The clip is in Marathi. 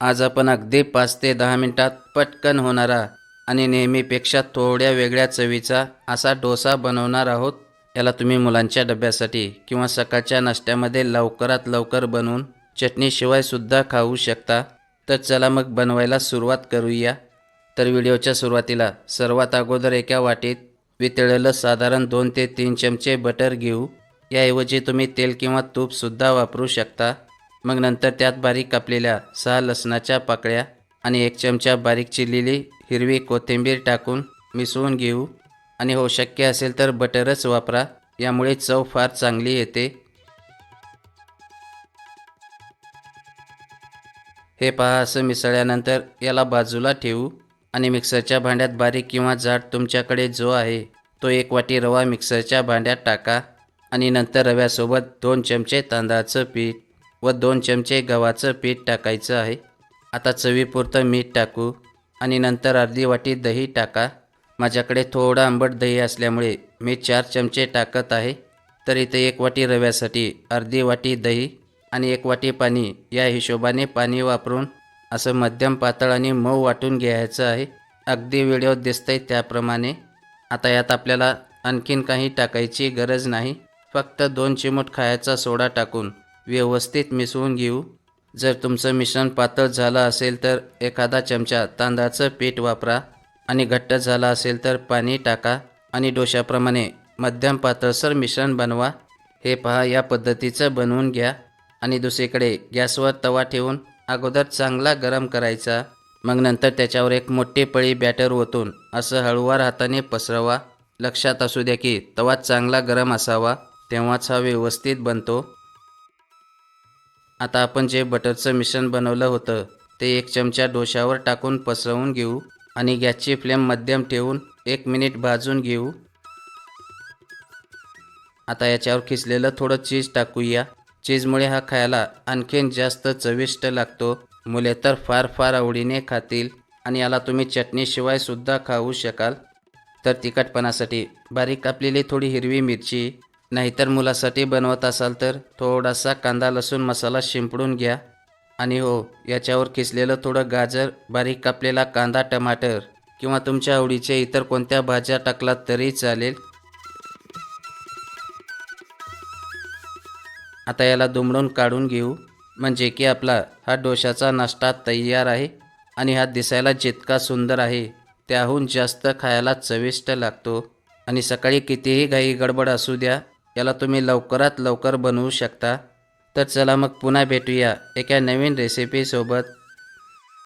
आज आपण अगदी पाच ते दहा मिनटात पटकन होणारा आणि नेहमीपेक्षा थोड्या वेगळ्या चवीचा असा डोसा बनवणार आहोत. याला तुम्ही मुलांच्या डब्यासाठी किंवा सकाळच्या नाश्त्यामध्ये लवकरात लवकर बनवून चटणीशिवायसुद्धा खाऊ शकता. तर चला मग बनवायला सुरुवात करूया. तर व्हिडिओच्या सुरुवातीला सर्वात अगोदर एका वाटीत वितळलेलं साधारण दोन ते तीन चमचे बटर घेऊ. याऐवजी तुम्ही तेल किंवा तूपसुद्धा वापरू शकता. मग नंतर त्यात बारीक कापलेल्या सहा लसणाच्या पाकळ्या आणि एक चमचा बारीक चिरलेली हिरवी कोथिंबीर टाकून मिसळून घेऊ. आणि हो शक्य असेल तर बटरच वापरा यामुळे चव फार चांगली येते. हे पहा असं मिसळल्यानंतर याला बाजूला ठेवू. आणि मिक्सरच्या भांड्यात बारीक किंवा जाड तुमच्याकडे जो आहे तो एक वाटी रवा मिक्सरच्या भांड्यात टाका. आणि नंतर रव्यासोबत दोन चमचे तांदळाचं पीठ व दोन चमचे गव्हाचं पीठ टाकायचं आहे. आता चवीपुरतं मीठ टाकू आणि नंतर अर्धी वाटी दही टाका. माझ्याकडे थोडं आंबट दही असल्यामुळे मी चार चमचे टाकत आहे. तर इथे एक वाटी रव्यासाठी अर्धी वाटी दही आणि एक वाटी पाणी या हिशोबाने पाणी वापरून असं मध्यम पातळ आणि मऊ वाटून घ्यायचं आहे. अगदी व्हिडिओ दिसतंय त्याप्रमाणे. आता यात आपल्याला आणखीन काही टाकायची गरज नाही. फक्त दोन चिमूट खायचा सोडा टाकून व्यवस्थित मिसळून घेऊ. जर तुमचं मिश्रण पातळ झालं असेल तर एखादा चमचा तांदळाचं पीठ वापरा आणि घट्ट झाला असेल तर पाणी टाका आणि डोशाप्रमाणे मध्यम पातळसर मिश्रण बनवा. हे पहा या पद्धतीचं बनवून घ्या. आणि दुसरीकडे गॅसवर तवा ठेवून अगोदर चांगला गरम करायचा. मग नंतर त्याच्यावर एक मोठी पळी बॅटर ओतून असं हळूवार हाताने पसरवा. लक्षात असू द्या की तवा चांगला गरम असावा तेव्हाच हा व्यवस्थित बनतो. आता आपण जे बटरचं मिश्रण बनवलं होतं ते एक चमचा डोशावर टाकून पसरवून घेऊ आणि गॅसची फ्लेम मध्यम ठेवून एक मिनिट भाजून घेऊ. आता याच्यावर खिसलेलं थोडं चीज टाकूया. चीजमुळे हा खायला आणखीन जास्त चविष्ट लागतो. मुले तर फार फार आवडीने खातील आणि याला तुम्ही चटणीशिवाय सुद्धा खाऊ शकाल. तर तिखटपणासाठी बारीक कापलेली थोडी हिरवी मिरची नाहीतर मुलासाठी बनवत असाल तर थोडासा कांदा लसूण मसाला शिंपडून घ्या. आणि हो याच्यावर किसलेलं थोडं गाजर बारीक कापलेला कांदा टमाटर किंवा तुमच्या आवडीचे इतर कोणत्या भाज्या टाकलात तरी चालेल. आता याला दुमडून काढून घेऊ. म्हणजे की आपला हा डोशाचा नाश्ता तयार आहे आणि हा दिसायला जितका सुंदर आहे त्याहून जास्त खायला चविष्ट लागतो. आणि सकाळी कितीही घाई गडबड असू द्या याला तुम्ही लवकरात लवकर बनवू शकता. तर चला मग पुन्हा भेटूया एका नवीन रेसिपीसोबत